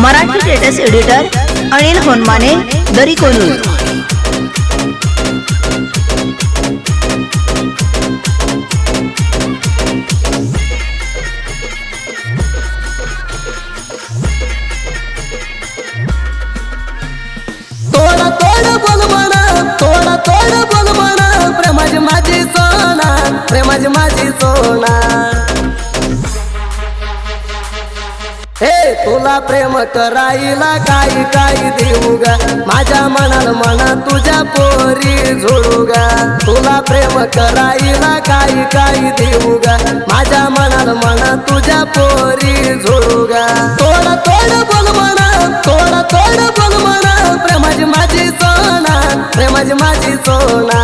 Marathi status editor Anil Honmane दरी कोनूर तोडा तोड बोल म्हणा तोडा तोड बोल म्हणा प्रेमाची माझी सोना प्रेमाची माझी सोना. तुला प्रेम करायला काही काही देऊ गा? माझ्या मनाला म्हणा तुझ्या पोरी झोडू गा. तुला प्रेम करायला काही काही देऊ गा? माझ्या मनाला म्हणा तुझ्या पोरी झोडू गा. तोडा तोड बोल म्हणा तोडा तोड बोल म्हणा प्रेमाची माझी सोना प्रेमाची माझी सोना.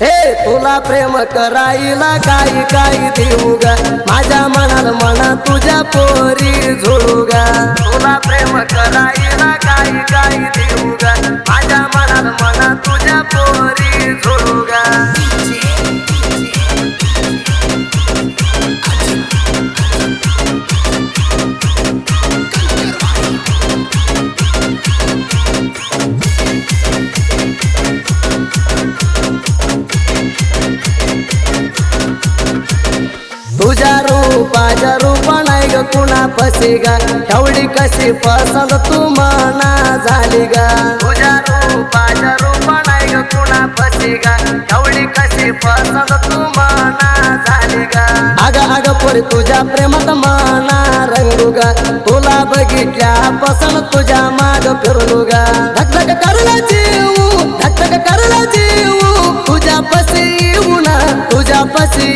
हे तुला प्रेम करायला काही काही देऊ गा? माझ्या मनाला म्हणा तुझ्या पोरी झोडू गा. तुला प्रेम करायला काही काही देऊ गा? माझ्या रूपाच्या रूपा नाही ग कुणा फसी गा एवढी कशी पसंत तू मना झाली गा तुझ्या रूपाच्या रूपा नाही ग कुणा फसी गा एवढी कशी पसंत तू मना झाली गा अग अग पोरी तुझ्या प्रेमात मना रंगू गा तुला बघितल्या पसंत तुझ्या माग फिरलू गा धक धक करला जीव धक धक करला जीव तुझ्या पसी उना तुझ्या पसी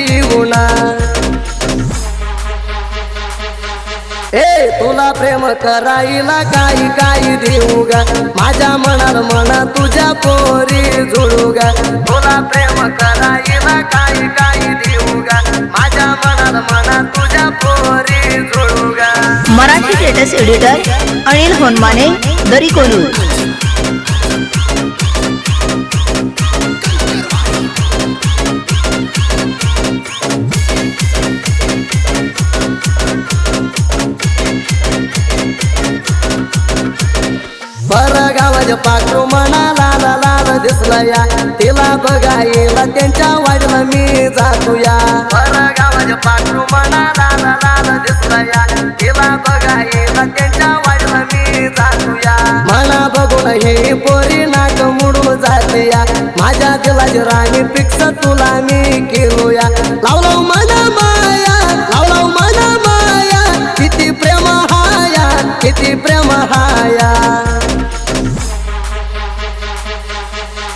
तुला प्रेम करायला काही काही देऊ गा माझ्या मनाला म्हणा तुझ्या पोरी जुळू गा तुला प्रेम करायला काही काही देऊ गा माझ्या मनाला म्हणा तुझ्या पोरी जुळू गा मराठी स्टेटस एडिटर अनिल होनमाने दरी कोलू गावाच्या पाखरू म्हणा लाल दिसला या. तिला बघायला त्यांच्या वाडला मी जातो या गावाच्या पाखरू म्हणा लाल दिसला या. तिला बघायला त्यांच्या वाडला मी जातो या म्हणा बघून हे पोरी नाक मुडून जाते या माझ्या दिलाची राणी फिक्स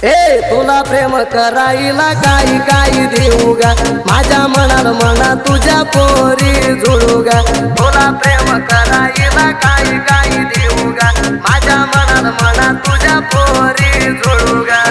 ए तुला प्रेम करायला काही काही देऊ गा? माझ्या मनाला म्हणा तुझ्या पोरी जुळू गा. तुला प्रेम करायला काही काही देऊ गा? माझ्या मनाला म्हणा तुझ्या पोरी जुळू गा.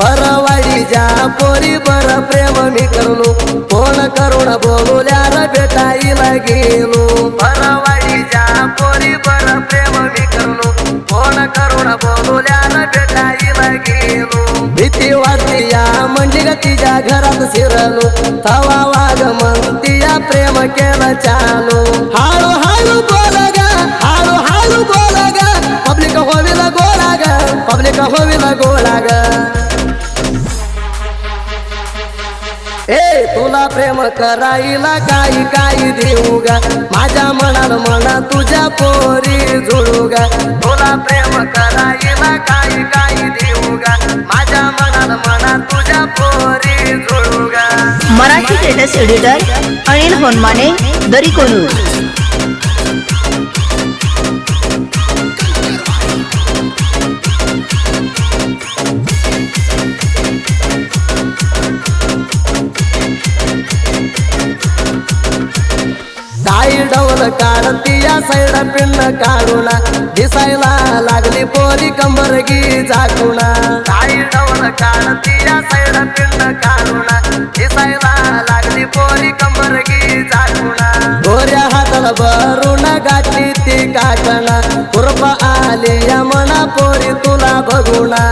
परवाडीच्या पोरी बर प्रेम मी करलो फोन करून बोलल्यार भेटायला गेलो परवाडीच्या पोरी बर प्रेम मी करलो फोन करून बोलल्यार भेटायला गेलो भीती वाटते या म्हणजे ग तिच्या घरात शिरलो तवा वाघ म्हणती या प्रेम केलं चालू हाळू हाळू बोल ग हाळू हाळू बोल ग पब्लिक होवीला गोळा ग पब्लिक होवीला गोळा हे ए तुला प्रेम करायला काही काही देऊ गा? माझ्या मनाला म्हणा तुझ्या पोरी जुळू गा तुला प्रेम करायला काही काही देऊ गा? माझ्या मनाला म्हणा तुझ्या पोरी जुळू गा मराठी स्टेटस एडिटर अनिल होनमाने दरी कोणू काही तिया काढती साईड पिन्न काढूना दिसायला लागली पोरी कंबरगी गी झाकुना काही डवल काढती या साईड पिन्न दिसायला लागली पोरी कंबरगी झाकुणा गोऱ्या हाताला भरून गाठी ती काकणा कुरप आली या मना पोरी तुला बघुणा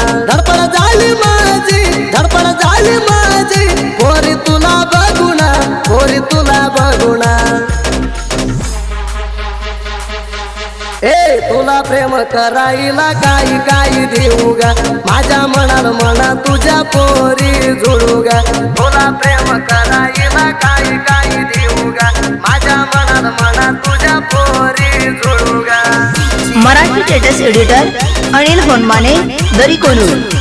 ए तुला प्रेम करायला काही काही देऊ गा. माझ्या मनाला म्हणा तुझ्या पोरी जुळू गा. तुला प्रेम करायला काही काही देऊ गा. माझ्या मनाला मना तुझ्या पोरी जुळू गा. मराठी स्टेटस एडिटर अनिल होनमाने दरी कोलूर.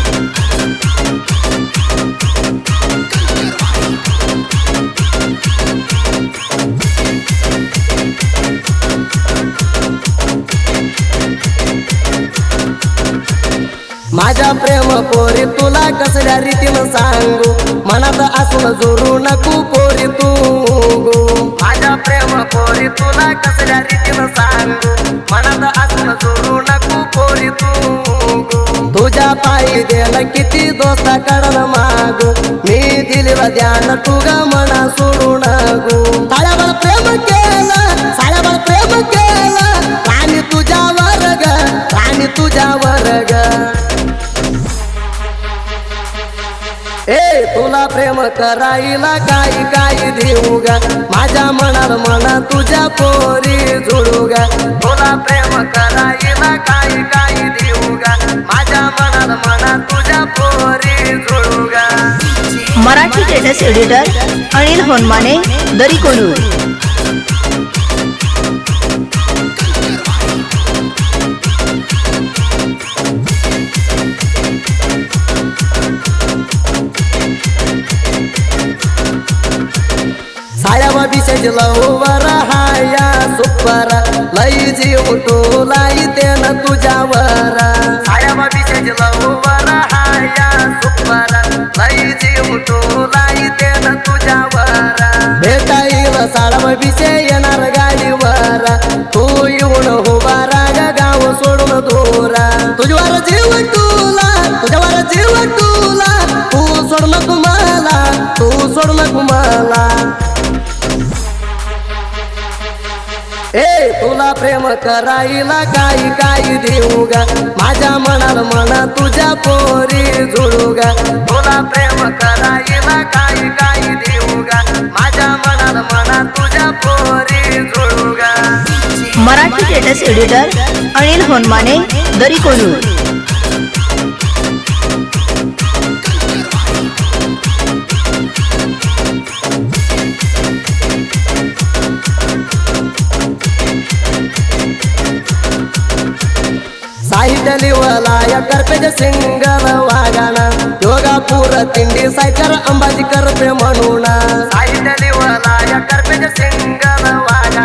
माझ्या प्रेम पोरी तुला कसल्या रीतीनं सांगू मनात असून जोरू नको पोरी तू माझ्या प्रेम पोरी तुला कसल्या रीतीनं सांगू मनात असून जोरू नको पोरी तू तुझ्या पायी देणं किती दोस्ता कडन मागू मी दिलेला ध्यान तुगा मना सोडू नको ताळ्यावर प्रेम केलं प्रेम करायला काही काही देऊ गा? माझ्या मनाला मना तुझ्या पोरी जुळू गा. तुला प्रेम करायला काही काही देऊ गा? माझ्या मनाला मना तुझ्या पोरी जुळू गा. मराठी स्टेटस एडिटर अनिल होनमाने दरी कोलूर साड्या बिशेज लववर हाया सुपर लई जीव तुला ना तुझ्यावर साड्या बिशेज लववर हाया सुपर लई जीव तुला ना तुझ्यावर भेटाईल साडा बिशे येणार गाडीवर तू प्रेम करायला काही काही देऊ गा. माझ्या मनाला मना तुझ्या पोरी जुळू गा. तुला प्रेम करायला काही काही देऊ गा. माझ्या मनाला मना तुझ्या पोरी जुळू गा. मराठी स्टेटस एडिटर अनिल होनमाने दरी कोलूर. ಇಡಲಿ ವಲಯ ಕರ್ಪೇಜ ಸಿಂಗವಾಗಣ ಯೋಗಾಪುರ ತಿಂಡಿ, ಸಾಯ್ಕರ ಅಂಬಾಜಿ ಕರ್ಪೆ ಮನುಣ ಇಡಲಿ ವಲಯ ಕರ್ಪೇಜ ಸಿಂಗವಾಗಣ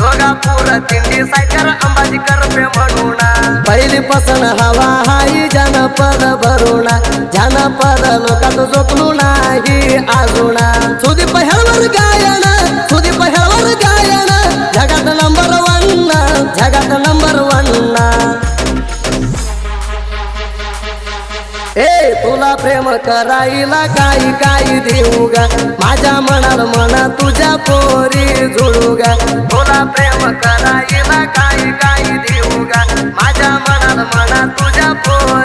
ಯೋಗಾಪುರ ತಿಂಡಿ, ಸಾಯ್ಕರ ಅಂಬಾಜಿ ಕರ್ಪೆ ಮನುಣ ಬೈಲಿ ಪಸನ ಹವಾ ಹಾಯಿ ಜನಪದ ಬರುಣ. ಜನಪದ ಲೋಕದ ಜೋಕ್ಲುಣ ಹಿ ಆಗುಣ. देव करायला काही काही देऊ गा माझ्या मनाल मना तुझ्या पोरी जुळू गा तुला प्रेम करायला काही काही देऊ गा माझ्या मनाल मना तुझ्या पोरी